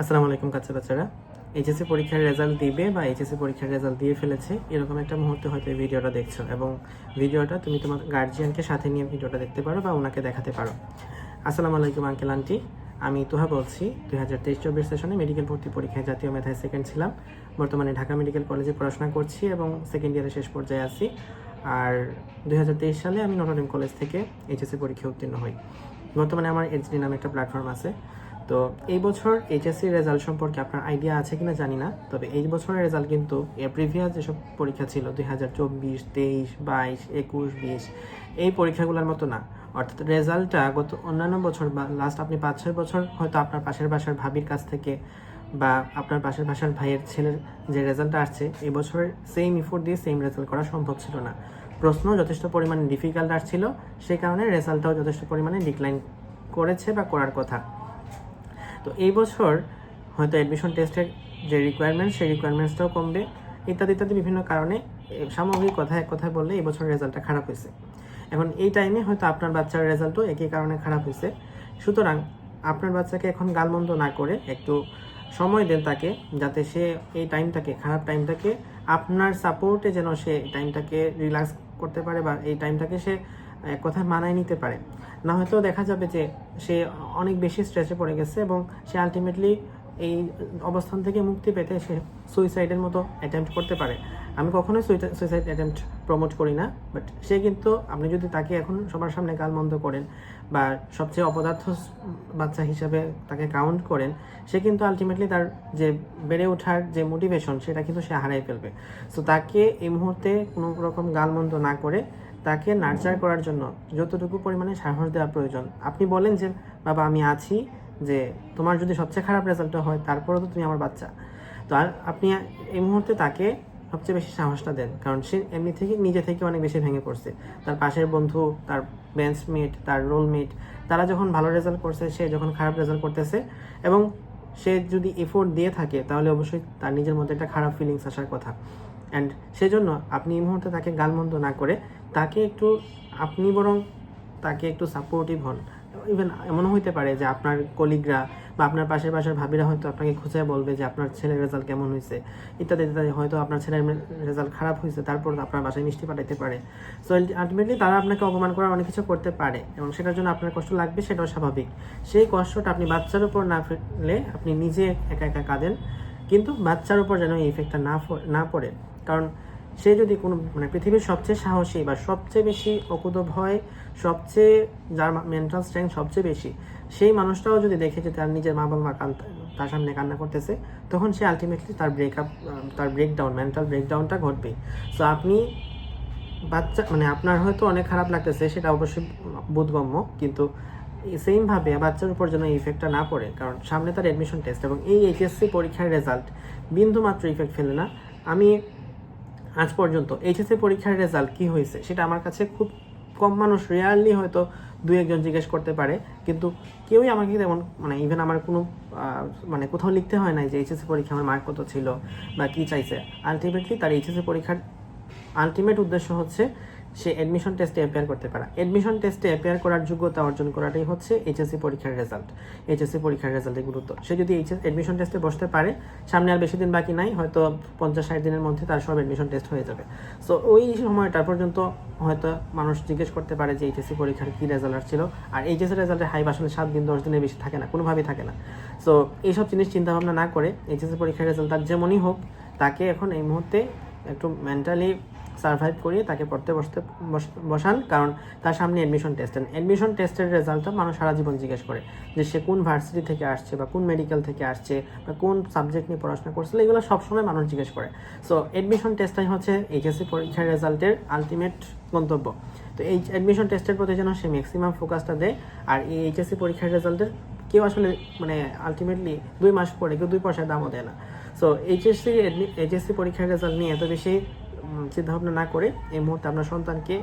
আসসালামু আলাইকুম, কাছে বাচ্চারা। এইচএসসি পরীক্ষার রেজাল্ট দিবে বা এইচএসসি পরীক্ষার রেজাল্ট দিয়ে ফেলেছে, এরকম একটা মুহূর্তে হয়তো এই ভিডিওটা দেখছ এবং ভিডিওটা তুমি তোমার গার্জিয়ানকে সাথে নিয়ে ভিডিওটা দেখতে পারো বা ওনাকে দেখাতে পারো। আসসালামু আলাইকুম আঙ্কেল আন্টি আমি তুহা বলছি, দুই হাজার তেইশ চব্বিশ সেশনে মেডিকেল ভর্তি পরীক্ষায় জাতীয় মেধায় সেকেন্ড ছিলাম। বর্তমানে ঢাকা মেডিকেল কলেজে পড়াশোনা করছি এবং সেকেন্ড ইয়ারের শেষ পর্যায়ে আছি। আর দুই হাজার তেইশ সালে আমি নটরডেম কলেজ থেকে এইচএসসি পরীক্ষায় উত্তীর্ণ হই। বর্তমানে আমার এইচডি নামে একটা প্ল্যাটফর্ম আছে। তো এই বছর এইচএসসি রেজাল্ট সম্পর্কে আপনার আইডিয়া আছে কিনা জানি না, তবে এই বছরের রেজাল্ট কিন্তু এর প্রিভিয়াস যেসব পরীক্ষা ছিল, দুই হাজার চব্বিশ, তেইশ, বাইশ, একুশ, বিশ, এই পরীক্ষাগুলোর মতো না। অর্থাৎ রেজাল্টটা গত অন্যান্য বছর বা লাস্ট আপনি পাঁচ ছয় বছর হয়তো আপনার পাশের বাসার ভাবির কাছ থেকে বা আপনার পাশের বাসার ভাইয়ের ছেলের যে রেজাল্টটা আসছে, এই বছরের সেম ইফোর্ট দিয়ে সেম রেজাল্ট করা সম্ভব ছিল না। প্রশ্ন যথেষ্ট পরিমাণে ডিফিকাল্ট আসছিল, সেই কারণে রেজাল্টটাও যথেষ্ট পরিমাণে ডিক্লাইন করেছে বা করার কথা। তো এই বছর হয়তো অ্যাডমিশন টেস্টের যে রিকোয়ারমেন্ট সেই রিকোয়ারমেন্টসটাও কমবে, ইত্যাদি ইত্যাদি বিভিন্ন কারণে সামগ্রিক কথা, এক কথায় বললে এই বছর রেজাল্টটা খারাপ হয়েছে। এখন এই টাইমে হয়তো আপনার বাচ্চার রেজাল্টও একই কারণে খারাপ হয়েছে। সুতরাং আপনার বাচ্চাকে এখন গালমন্দ না করে একটু সময় দেন তাকে, যাতে সে এই টাইমটাকে খারাপ টাইমটাকে আপনার সাপোর্টে যেন সে টাইমটাকে রিল্যাক্স করতে পারে বা এই টাইমটাকে সে কথায় মানায় নিতে পারে। না হয়তো দেখা যাবে যে সে অনেক বেশি স্ট্রেসে পড়ে গেছে এবং সে আলটিমেটলি এই অবস্থান থেকে মুক্তি পেতে সে সুইসাইডের মতো অ্যাটেম্প্ট করতে পারে। আমি কখনোই সুইসাইড অ্যাটেম্প্ট প্রমোট করি না বাট সে কিন্তু, আপনি যদি তাকে এখন সবার সামনে গালমন্দ করেন বা সবচেয়ে অপদার্থ বাচ্চা হিসাবে তাকে কাউন্ট করেন, সে কিন্তু আলটিমেটলি তার যে বেড়ে ওঠার যে মোটিভেশন সেটা কিন্তু সে হারাই ফেলবে। সো তাকে এই মুহূর্তে কোনো রকম গালমন্দ না করে তাকে নার্চার করার জন্য যতটুকু পরিমাণে সাহস দেওয়া প্রয়োজন। আপনি বলেন যে, বাবা, আমি আছি যে তোমার যদি সবচেয়ে খারাপ রেজাল্টটা হয়, তারপরেও তো তুমি আমার বাচ্চা। তো আর আপনি এই মুহূর্তে তাকে সবচেয়ে বেশি সাহসটা দেন, কারণ সে এমনি থেকে নিজে থেকে অনেক বেশি ভেঙে পড়ছে। তার পাশের বন্ধু, তার বেঞ্চমেট তার রোলমেট তারা যখন ভালো রেজাল্ট করছে, সে যখন খারাপ রেজাল্ট করতেছে এবং সে যদি এফোর্ট দিয়ে থাকে, তাহলে অবশ্যই তার নিজের মধ্যে একটা খারাপ ফিলিংস আসার কথা। অ্যান্ড সেজন্য আপনি এই মুহূর্তে তাকে গালমন্দ না করে তাকে একটু, আপনি বরং তাকে একটু সাপোর্টিভ হন। ইভেন এমনও হইতে পারে যে আপনার কলিগরা বা আপনার পাশের পাশের ভাবিরা হয়তো আপনাকে খুঁজে বলবে যে আপনার ছেলের রেজাল্ট কেমন হয়েছে ইত্যাদি ইত্যাদি। হয়তো আপনার ছেলের রেজাল্ট খারাপ হয়েছে তারপর আপনার বাসায় মিষ্টি পাঠাইতে পারে। সো আলটিমেটলি তারা আপনাকে অপমান করার অনেক কিছু করতে পারে এবং সেটার জন্য আপনার কষ্ট লাগবে, সেটাও স্বাভাবিক। সেই কষ্টটা আপনি বাচ্চার উপর না ফেলে আপনি নিজে একা একা কাঁদেন, কিন্তু বাচ্চার উপর যেন এই ইফেক্টটা না না পড়ে। কারণ সে যদি কোনো মানে পৃথিবীর সবচেয়ে সাহসী বা সবচেয়ে বেশি অকুত ভয় সবচেয়ে যার মেন্টাল স্ট্রেংথ সবচেয়ে বেশি, সেই মানুষটাও যদি দেখে যে তার নিজের মা বাবা কান তার সামনে কান্না করতেছে, তখন সে আলটিমেটলি তার ব্রেকআপ তার ব্রেকডাউন মেন্টাল ব্রেকডাউনটা ঘটবে। সো আপনি বাচ্চা মানে আপনার হয়তো অনেক খারাপ লাগতেছে, সেটা অবশ্যই বোধগম্য, কিন্তু সেমভাবে বাচ্চার উপর যেন ইফেক্টটা না পড়ে, কারণ সামনে তার অ্যাডমিশন টেস্ট এবং এই এইচএসসি পরীক্ষার রেজাল্ট বিন্দু মাত্র ইফেক্ট ফেলে না। আমি আজ পর্যন্ত এইচএসসি পরীক্ষার রেজাল্ট কি হয়েছে, সেটা আমার কাছে খুব কম মানুষ রেয়ারলি হয়তো দু একজন জিজ্ঞেস করতে পারে, কিন্তু কেউই আমাকে তেমন মানে ইভেন আমার কোনো মানে কোথাও লিখতে হয় নাই যে এইচএসসি পরীক্ষা আমার মার্ক কত ছিল বা কী চাইছে। আলটিমেটলি তার এইচএসসি পরীক্ষার আলটিমেট উদ্দেশ্য হচ্ছে সে অ্যাডমিশন টেস্টে অ্যাপিয়ার করতে পারা। অ্যাডমিশন টেস্টে অ্যাপেয়ার করার যোগ্যতা অর্জন করাটাই হচ্ছে এইচএসসি পরীক্ষার রেজাল্ট এইচএসসি পরীক্ষার রেজাল্টের গুরুত্ব। সে যদি এইচএস অ্যাডমিশন টেস্টে বসতে পারে, সামনে আর বেশি দিন বাকি নাই, হয়তো পঞ্চাশ ষাট দিনের মধ্যে তার সব অ্যাডমিশন টেস্ট হয়ে যাবে। সো ওই সময়টা পর্যন্ত হয়তো মানুষ জিজ্ঞেস করতে পারে যে এইচএসসি পরীক্ষার কী রেজাল্ট আসছিল। আর এইচএসসি রেজাল্টের হাইপ আসলে সাত দিন, দশ দিনের বেশি থাকে না, কোনোভাবেই থাকে না। সো এইসব জিনিস চিন্তাভাবনা না করে এইচএসসি পরীক্ষার রেজাল্ট তার যেমনই হোক, তাকে এখন এই মুহূর্তে একটু মেন্টালি সার্ভাইভ করিয়ে তাকে পড়তে বসতে, বস- বসান। কারণ তার সামনে অ্যাডমিশন টেস্ট অ্যাডমিশন টেস্টের রেজাল্টটা মানুষ সারা জীবন জিজ্ঞেস করে যে সে কোন ভার্সিটি থেকে আসছে বা কোন মেডিকেল থেকে আসছে বা কোন সাবজেক্ট নিয়ে পড়াশোনা করছিল এগুলো সবসময় মানুষ জিজ্ঞেস করে। সো অ্যাডমিশন টেস্টটাই হচ্ছে এইচএসসি পরীক্ষার রেজাল্টের আলটিমেট গন্তব্য। তো এই অ্যাডমিশন টেস্টের প্রতি যেন সে ম্যাক্সিমাম ফোকাসটা দেয়, আর এই এইচএসসি পরীক্ষার রেজাল্টের কেউ আসলে মানে আলটিমেটলি দুই মাস পরে কেউ দুই পয়সার দামও দেয় না। সো এইচএসসি এইচএসসি পরীক্ষার রেজাল্ট নিয়ে এত বেশি চিন্তাভাবনা না করে এই মুহূর্তে আপনার সন্তানকে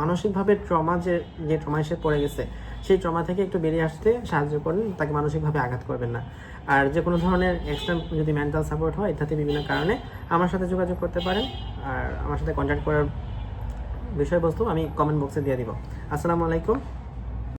মানসিকভাবে ট্রমা যে যে ট্রমা এসে পড়ে গেছে, সেই ট্রমা থেকে একটু বেরিয়ে আসতে সাহায্য করেন, তাকে মানসিকভাবে আঘাত করবেন না। আর যে কোনো ধরনের এক্সট্রা যদি মেন্টাল সাপোর্ট হয় ইত্যাদি বিভিন্ন কারণে আমার সাথে যোগাযোগ করতে পারেন। আর আমার সাথে কন্ট্যাক্ট করার বিষয়বস্তু আমি কমেন্ট বক্সে দিয়ে দিব। আসসালামু আলাইকুম।